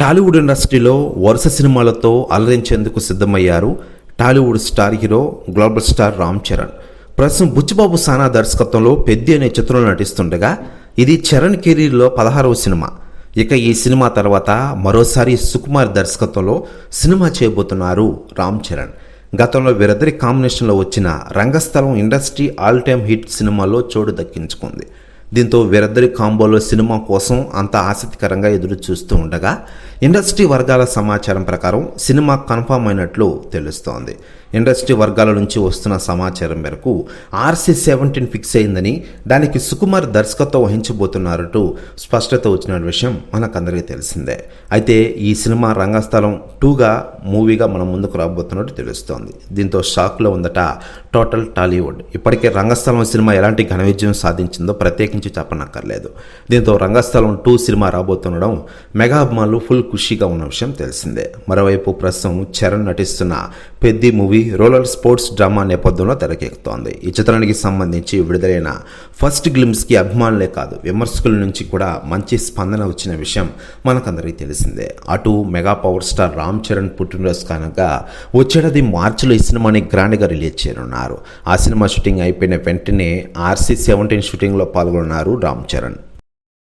టాలీవుడ్ ఇండస్ట్రీలో వరుస సినిమాలతో అలరించేందుకు సిద్ధమయ్యారు Tollywood star hero global star Ram Charan. ప్రస్తుతం బుచ్చిబాబు సానా దర్శకత్వంలో పెద్ది అనే చిత్రంలో నటిస్తుండగా ఇది చరణ్ కెరీర్లో పదహారవ సినిమా. ఇక ఈ సినిమా తర్వాత మరోసారి సుకుమార్ దర్శకత్వంలో సినిమా చేయబోతున్నారు రామ్ చరణ్. గతంలో వీరిద్దరి కాంబినేషన్లో వచ్చిన Rangasthalam industry all time hit సినిమాలో చోటు దక్కించుకుంది. దీంతో వీరిద్దరి కాంబోలో సినిమా కోసం అంత ఆసక్తికరంగా ఎదురు చూస్తూ ఉండగా ఇండస్ట్రీ వర్గాల సమాచారం ప్రకారం సినిమా కన్ఫామ్ అయినట్లు తెలుస్తోంది. ఇండస్ట్రీ వర్గాల నుంచి వస్తున్న సమాచారం మేరకు ఆర్సీ సెవెంటీన్ ఫిక్స్ అయిందని దానికి సుకుమార్ దర్శకత్వం వహించబోతున్నారట స్పష్టత వచ్చిన విషయం మనకందరికీ తెలిసిందే. అయితే ఈ సినిమా రంగస్థలం టూగా మూవీగా మనం ముందుకు రాబోతున్నట్టు తెలుస్తోంది. దీంతో షాక్లో ఉందట టోటల్ టాలీవుడ్. ఇప్పటికే రంగస్థలం సినిమా ఎలాంటి ఘన విజయం సాధించిందో ప్రత్యేకించి చెప్పనక్కర్లేదు. దీంతో రంగస్థలం టూ సినిమా రాబోతుండడం మెగా అభిమానులు ఫుల్ ఖుషీగా ఉన్న విషయం తెలిసిందే. మరోవైపు ప్రస్తుతం చరణ్ నటిస్తున్న Peddi movie roller sports drama నేపథ్యంలో తెరకెక్కుతోంది. ఈ చిత్రానికి సంబంధించి విడుదలైన ఫస్ట్ గ్లిమ్స్కి అభిమానులే కాదు విమర్శకుల నుంచి కూడా మంచి స్పందన వచ్చిన విషయం మనకందరికీ తెలిసిందే. అటు mega power star Ram Charan పుట్టినరోజు కానుక వచ్చేటది మార్చిలో ఈ సినిమాని గ్రాండ్గా రిలీజ్ చేయనున్నారు. ఆ సినిమా షూటింగ్ అయిపోయిన వెంటనే ఆర్సీ సెవెంటీన్ షూటింగ్లో పాల్గొన్నారు రామ్ చరణ్.